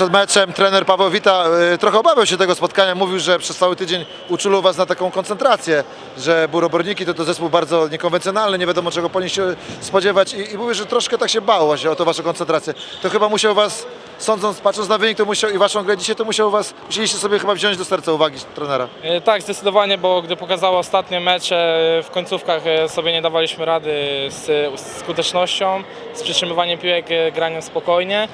przed meczem trener Paweł Wita y, trochę obawiał się tego spotkania. Mówił, że przez cały tydzień uczulił Was na taką koncentrację, że Buroborniki to, to zespół bardzo niekonwencjonalny, nie wiadomo czego po nich się spodziewać i, i mówił, że troszkę tak się bał właśnie o tą Waszą koncentrację. To chyba musiał Was, sądząc, patrząc na wynik to musiał, i Waszą grę dzisiaj, to musiał Was, musieliście sobie chyba wziąć do serca uwagi trenera. E, Tak, zdecydowanie, bo gdy pokazało ostatnie mecze, w końcówkach e, sobie nie dawaliśmy rady z, skutecznością, z przytrzymywaniem piłek, e, graniem spokojnie.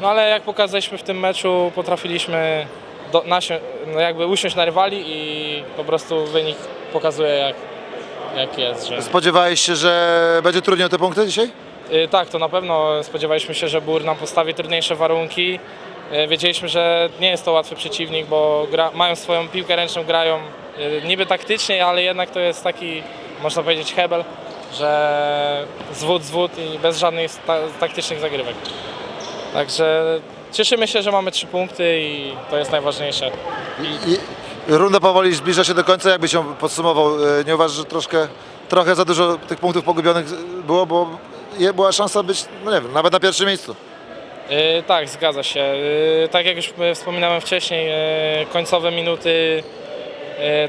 No ale jak pokazaliśmy w tym meczu, potrafiliśmy do, nasie, no jakby usiąść na rywali i po prostu wynik pokazuje jak, jak jest. Że... Spodziewałeś się, że będzie trudniej o te punkty dzisiaj? Y, Tak, to na pewno spodziewaliśmy się, że Bór nam postawi trudniejsze warunki. Y, Wiedzieliśmy, że nie jest to łatwy przeciwnik, bo gra, mają swoją piłkę ręczną, grają y, niby taktycznie, ale jednak to jest taki, można powiedzieć, hebel, że zwód, zwód i bez żadnych sta- taktycznych zagrywek. Także cieszymy się, że mamy trzy punkty i to jest najważniejsze. I runda powoli zbliża się do końca, jakby się podsumował. e, Nie uważasz, że troszkę, trochę za dużo tych punktów pogubionych było, bo była szansa być, no nie wiem, nawet na pierwszym miejscu. Y, tak, zgadza się. Y, tak jak już wspominałem wcześniej, y, końcowe minuty,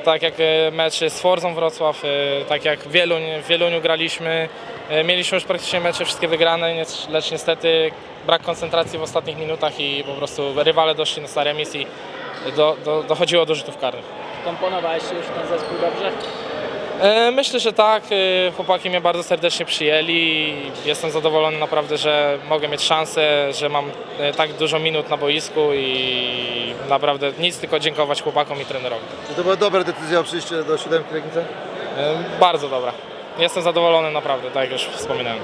tak jak y, mecz z Forzą Wrocław, y, tak jak w, Wieluń, w Wieluniu graliśmy, mieliśmy już praktycznie mecze wszystkie wygrane, lecz niestety brak koncentracji w ostatnich minutach i po prostu rywale doszli na stare misji, do, do, dochodziło do rzutów karnych. Komponowałeś już ten zespół dobrze? E, Myślę, że tak. E, Chłopaki mnie bardzo serdecznie przyjęli. Jestem zadowolony naprawdę, że mogę mieć szansę, że mam e, tak dużo minut na boisku i naprawdę nic tylko dziękować chłopakom i trenerowi. Czy to była dobra decyzja o przyjściu do siódemki Legnicy? Bardzo dobra. Jestem zadowolony naprawdę, tak jak już wspominałem.